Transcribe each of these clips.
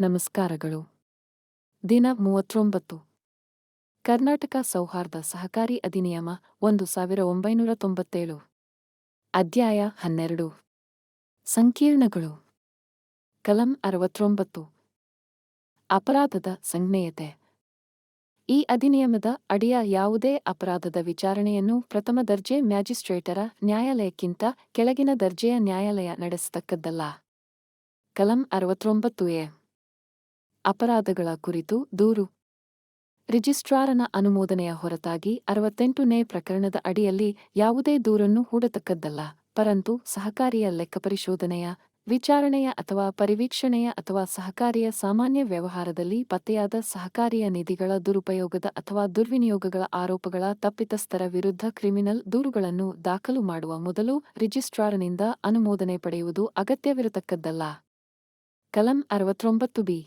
ನಮಸ್ಕಾರಗಳು. ದಿನ ಮೂವತ್ತೊಂಬತ್ತು. ಕರ್ನಾಟಕ ಸೌಹಾರ್ದ ಸಹಕಾರಿ ಅಧಿನಿಯಮ ಒಂದು ಸಾವಿರ ಒಂಬೈನೂರ ತೊಂಬತ್ತೇಳು. ಅಧ್ಯಾಯ ಹನ್ನೆರಡು. ಸಂಕೀರ್ಣಗಳು. ಕಲಂ ಅರವತ್ತೊಂಬತ್ತು. ಅಪರಾಧದ ಸಂಜ್ಞೆಯತೆ. ಈ ಅಧಿನಿಯಮದ ಅಡಿಯ ಯಾವುದೇ ಅಪರಾಧದ ವಿಚಾರಣೆಯನ್ನು ಪ್ರಥಮ ದರ್ಜೆ ಮ್ಯಾಜಿಸ್ಟ್ರೇಟರ ನ್ಯಾಯಾಲಯಕ್ಕಿಂತ ಕೆಳಗಿನ ದರ್ಜೆಯ ನ್ಯಾಯಾಲಯ ನಡೆಸತಕ್ಕದ್ದಲ್ಲ. ಕಲಂ ಅರವತ್ತೊಂಬತ್ತು ಎ. ಅಪರಾಧಗಳ ಕುರಿತು ದೂರು. ರಿಜಿಸ್ಟ್ರಾರನ ಅನುಮೋದನೆಯ ಹೊರತಾಗಿ ಅರವತ್ತೆಂಟನೇ ಪ್ರಕರಣದ ಅಡಿಯಲ್ಲಿ ಯಾವುದೇ ದೂರನ್ನು ಹೂಡತಕ್ಕದ್ದಲ್ಲ, ಪರಂತು ಸಹಕಾರಿಯ ಲೆಕ್ಕಪರಿಶೋಧನೆಯ ವಿಚಾರಣೆಯ ಅಥವಾ ಪರಿವೀಕ್ಷಣೆಯ ಅಥವಾ ಸಹಕಾರಿಯ ಸಾಮಾನ್ಯ ವ್ಯವಹಾರದಲ್ಲಿ ಪತ್ತೆಯಾದ ಸಹಕಾರಿಯ ನಿಧಿಗಳ ದುರುಪಯೋಗದ ಅಥವಾ ದುರ್ವಿನಿಯೋಗಗಳ ಆರೋಪಗಳ ತಪ್ಪಿತಸ್ಥರ ವಿರುದ್ಧ ಕ್ರಿಮಿನಲ್ ದೂರುಗಳನ್ನು ದಾಖಲು ಮಾಡುವ ಮೊದಲು ರಿಜಿಸ್ಟ್ರಾರನಿಂದ ಅನುಮೋದನೆ ಪಡೆಯುವುದು ಅಗತ್ಯವಿರತಕ್ಕದ್ದಲ್ಲ. ಕಲಂ ಅರವತ್ತೊಂಬತ್ತು ಬಿ.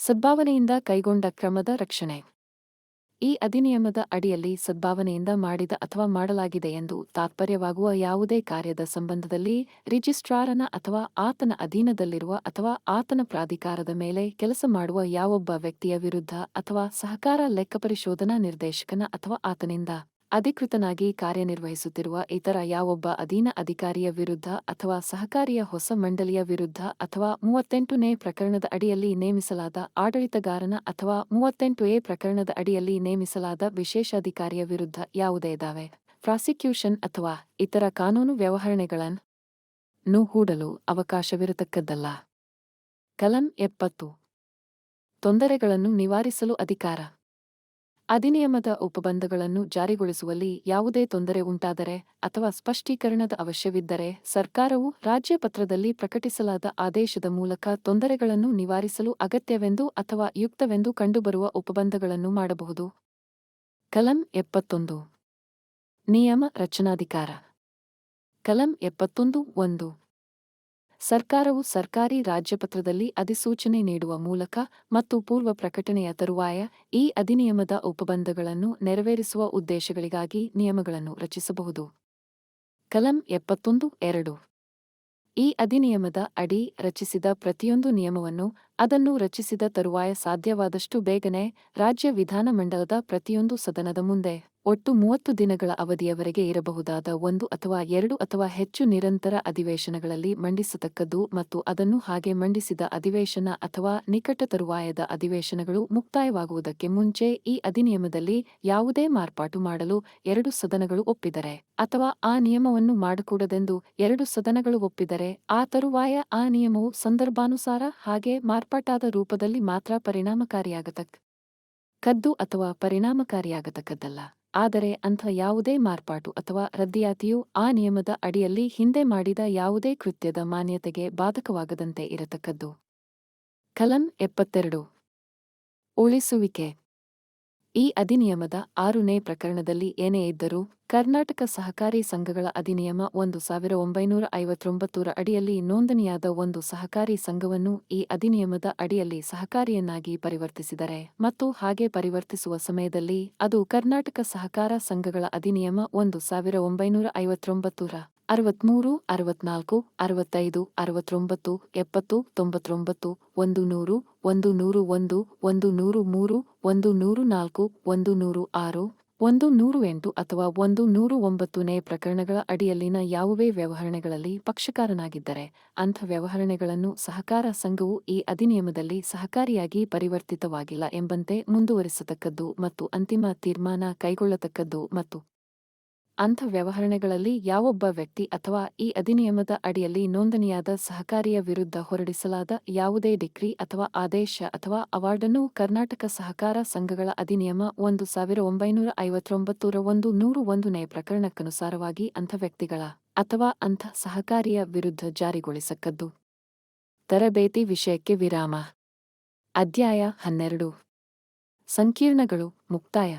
ಸದ್ಭಾವನೆಯಿಂದ ಕೈಗೊಂಡ ಕ್ರಮದ ರಕ್ಷಣೆ. ಈ ಅಧಿನಿಯಮದ ಅಡಿಯಲ್ಲಿ ಸದ್ಭಾವನೆಯಿಂದ ಮಾಡಿದ ಅಥವಾ ಮಾಡಲಾಗಿದೆ ಎಂದು ತಾತ್ಪರ್ಯವಾಗುವ ಯಾವುದೇ ಕಾರ್ಯದ ಸಂಬಂಧದಲ್ಲಿ ರಿಜಿಸ್ಟ್ರಾರನ ಅಥವಾ ಆತನ ಅಧೀನದಲ್ಲಿರುವ ಅಥವಾ ಆತನ ಪ್ರಾಧಿಕಾರದ ಮೇಲೆ ಕೆಲಸ ಮಾಡುವ ಯಾವೊಬ್ಬ ವ್ಯಕ್ತಿಯ ವಿರುದ್ಧ ಅಥವಾ ಸಹಕಾರ ಲೆಕ್ಕಪರಿಶೋಧನಾ ನಿರ್ದೇಶಕನ ಅಥವಾ ಆತನಿಂದ ಅಧಿಕೃತನಾಗಿ ಕಾರ್ಯನಿರ್ವಹಿಸುತ್ತಿರುವ ಇತರ ಯಾವೊಬ್ಬ ಅಧೀನ ಅಧಿಕಾರಿಯ ವಿರುದ್ಧ ಅಥವಾ ಸಹಕಾರಿಯ ಹೊಸ ಮಂಡಳಿಯ ವಿರುದ್ಧ ಅಥವಾ ಮೂವತ್ತೆಂಟನೇ ಪ್ರಕರಣದ ಅಡಿಯಲ್ಲಿ ನೇಮಿಸಲಾದ ಆಡಳಿತಗಾರನ ಅಥವಾ ಮೂವತ್ತೆಂಟು ಎ ಪ್ರಕರಣದ ಅಡಿಯಲ್ಲಿ ನೇಮಿಸಲಾದ ವಿಶೇಷಾಧಿಕಾರಿಯ ವಿರುದ್ಧ ಯಾವುದೇ ಇದಾವೆ ಪ್ರಾಸಿಕ್ಯೂಷನ್ ಅಥವಾ ಇತರ ಕಾನೂನು ವ್ಯವಹರಣೆಗಳನ್ನು ಹೂಡಲು ಅವಕಾಶವಿರತಕ್ಕದ್ದಲ್ಲ. ಕಲಂ ಎಪ್ಪತ್ತು. ತೊಂದರೆಗಳನ್ನು ನಿವಾರಿಸಲು ಅಧಿಕಾರ. ಅಧಿನಿಯಮದ ಉಪಬಂಧಗಳನ್ನು ಜಾರಿಗೊಳಿಸುವಲ್ಲಿ ಯಾವುದೇ ತೊಂದರೆ ಉಂಟಾದರೆ ಅಥವಾ ಸ್ಪಷ್ಟೀಕರಣದ ಅವಶ್ಯವಿದ್ದರೆ ಸರ್ಕಾರವು ರಾಜ್ಯಪತ್ರದಲ್ಲಿ ಪ್ರಕಟಿಸಲಾದ ಆದೇಶದ ಮೂಲಕ ತೊಂದರೆಗಳನ್ನು ನಿವಾರಿಸಲು ಅಗತ್ಯವೆಂದು ಅಥವಾ ಯುಕ್ತವೆಂದು ಕಂಡುಬರುವ ಉಪಬಂಧಗಳನ್ನು ಮಾಡಬಹುದು. ಕಲಂ ಎಪ್ಪತ್ತೊಂದು. ನಿಯಮ ರಚನಾಧಿಕಾರ. ಕಲಂ ಎಪ್ಪತ್ತೊಂದು ಒಂದು. ಸರ್ಕಾರವು ಸರ್ಕಾರಿ ರಾಜ್ಯಪತ್ರದಲ್ಲಿ ಅಧಿಸೂಚನೆ ನೀಡುವ ಮೂಲಕ ಮತ್ತು ಪೂರ್ವ ಪ್ರಕಟಣೆಯ ತರುವಾಯ ಈ ಅಧಿನಿಯಮದ ಉಪಬಂಧಗಳನ್ನು ನೆರವೇರಿಸುವ ಉದ್ದೇಶಗಳಿಗಾಗಿ ನಿಯಮಗಳನ್ನು ರಚಿಸಬಹುದು. ಕಲಂ ಎಪ್ಪತ್ತೊಂದು ಎರಡು. ಈ ಅಧಿನಿಯಮದ ಅಡಿ ರಚಿಸಿದ ಪ್ರತಿಯೊಂದು ನಿಯಮವನ್ನು ಅದನ್ನು ರಚಿಸಿದ ತರುವಾಯ ಸಾಧ್ಯವಾದಷ್ಟು ಬೇಗನೆ ರಾಜ್ಯ ವಿಧಾನಮಂಡಲದ ಪ್ರತಿಯೊಂದು ಸದನದ ಮುಂದೆ ಒಟ್ಟು ಮೂವತ್ತು ದಿನಗಳ ಅವಧಿಯವರೆಗೆ ಇರಬಹುದಾದ ಒಂದು ಅಥವಾ ಎರಡು ಅಥವಾ ಹೆಚ್ಚು ನಿರಂತರ ಅಧಿವೇಶನಗಳಲ್ಲಿ ಮಂಡಿಸತಕ್ಕದ್ದು ಮತ್ತು ಅದನ್ನು ಹಾಗೆ ಮಂಡಿಸಿದ ಅಧಿವೇಶನ ಅಥವಾ ನಿಕಟ ತರುವಾಯದ ಅಧಿವೇಶನಗಳು ಮುಕ್ತಾಯವಾಗುವುದಕ್ಕೆ ಮುಂಚೆ ಈ ಅಧಿನಿಯಮದಲ್ಲಿ ಯಾವುದೇ ಮಾರ್ಪಾಟು ಮಾಡಲು ಎರಡು ಸದನಗಳು ಒಪ್ಪಿದರೆ ಅಥವಾ ಆ ನಿಯಮವನ್ನು ಮಾಡಕೂಡದೆಂದು ಎರಡು ಸದನಗಳು ಒಪ್ಪಿದರೆ ಆ ತರುವಾಯ ಆ ನಿಯಮವು ಸಂದರ್ಭಾನುಸಾರ ಹಾಗೆ ಮಾರ್ಪಾಟಾದ ರೂಪದಲ್ಲಿ ಮಾತ್ರ ಪರಿಣಾಮಕಾರಿಯಾಗತಕ್ಕ ಕದ್ದು ಅಥವಾ ಪರಿಣಾಮಕಾರಿಯಾಗತಕ್ಕದ್ದಲ್ಲ. ಆದರೆ ಅಂಥ ಯಾವುದೇ ಮಾರ್ಪಾಟು ಅಥವಾ ರದ್ದಿಯಾತಿಯು ಆ ನಿಯಮದ ಅಡಿಯಲ್ಲಿ ಹಿಂದೆ ಮಾಡಿದ ಯಾವುದೇ ಕೃತ್ಯದ ಮಾನ್ಯತೆಗೆ ಬಾಧಕವಾಗದಂತೆ ಇರತಕ್ಕದ್ದು. ಕಲಂ ಎಪ್ಪತ್ತೆರಡು. ಉಳಿಸುವಿಕೆ. ಈ ಅಧಿನಿಯಮದ ಆರುನೇ ಪ್ರಕರಣದಲ್ಲಿ ಏನೇ ಇದ್ದರೂ ಕರ್ನಾಟಕ ಸಹಕಾರಿ ಸಂಘಗಳ ಅಧಿನಿಯಮ ಒಂದು ಸಾವಿರ ಒಂಬೈನೂರ ಐವತ್ತೊಂಬತ್ತರ ಅಡಿಯಲ್ಲಿ ನೋಂದಣಿಯಾದ ಒಂದು ಸಹಕಾರಿ ಸಂಘವನ್ನು ಈ ಅಧಿನಿಯಮದ ಅಡಿಯಲ್ಲಿ ಸಹಕಾರಿಯನ್ನಾಗಿ ಪರಿವರ್ತಿಸಿದರೆ ಮತ್ತು ಹಾಗೆ ಪರಿವರ್ತಿಸುವ ಸಮಯದಲ್ಲಿ ಅದು ಕರ್ನಾಟಕ ಸಹಕಾರ ಸಂಘಗಳ ಅಧಿನಿಯಮ ಒಂದು ಸಾವಿರ ಒಂಬೈನೂರ ಐವತ್ತೊಂಬತ್ತರ ಅರವತ್ಮೂರು, ಅರವತ್ನಾಲ್ಕು, ಅರವತ್ತೈದು, ಅರವತ್ತೊಂಬತ್ತು, ಎಪ್ಪತ್ತು, ತೊಂಬತ್ತೊಂಬತ್ತು ಒಂದು ನೂರು ಒಂದು ನೂರು ಒಂದು ಒಂದು ನೂರು ಮೂರು ಒಂದು ನೂರು ನಾಲ್ಕು ಒಂದು ನೂರು ಆರು. ಒಂದು ನೂರು ಎಂಟು ಅಥವಾ ಒಂದು ನೂರು ಒಂಬತ್ತನೇ ಪ್ರಕರಣಗಳ ಅಡಿಯಲ್ಲಿನ ಯಾವುವೇ ವ್ಯವಹರಣೆಗಳಲ್ಲಿ ಪಕ್ಷಕಾರನಾಗಿದ್ದರೆ ಅಂಥ ವ್ಯವಹರಣೆಗಳನ್ನು ಸಹಕಾರ ಸಂಘವು ಈ ಅಧಿನಿಯಮದಲ್ಲಿ ಸಹಕಾರಿಯಾಗಿ ಪರಿವರ್ತಿತವಾಗಿಲ್ಲ ಎಂಬಂತೆ ಮುಂದುವರಿಸತಕ್ಕದ್ದು ಮತ್ತು ಅಂತಿಮ ತೀರ್ಮಾನ ಕೈಗೊಳ್ಳತಕ್ಕದ್ದು ಮತ್ತು ಅಂಥ ವ್ಯವಹರಣೆಗಳಲ್ಲಿ ಯಾವೊಬ್ಬ ವ್ಯಕ್ತಿ ಅಥವಾ ಈ ಅಧಿನಿಯಮದ ಅಡಿಯಲ್ಲಿ ನೋಂದಣಿಯಾದ ಸಹಕಾರಿಯ ವಿರುದ್ಧ ಹೊರಡಿಸಲಾದ ಯಾವುದೇ ಡಿಕ್ರಿ ಅಥವಾ ಆದೇಶ ಅಥವಾ ಅವಾರ್ಡನ್ನು ಕರ್ನಾಟಕ ಸಹಕಾರ ಸಂಘಗಳ ಅಧಿನಿಯಮ ಒಂದು ಸಾವಿರ ಒಂಬೈನೂರ ಐವತ್ತೊಂಬತ್ತರ ಒಂದು ನೂರು ಒಂದನೇ ಪ್ರಕರಣಕ್ಕನುಸಾರವಾಗಿ ಅಂಥ ವ್ಯಕ್ತಿಗಳ ಅಥವಾ ಅಂಥ ಸಹಕಾರಿಯ ವಿರುದ್ಧ ಜಾರಿಗೊಳಿಸಕ್ಕದ್ದು ತರಬೇತಿ ವಿಷಯಕ್ಕೆ ವಿರಾಮ. ಅಧ್ಯಾಯ ಹನ್ನೆರಡು. ಸಂಕೀರ್ಣಗಳು ಮುಕ್ತಾಯ.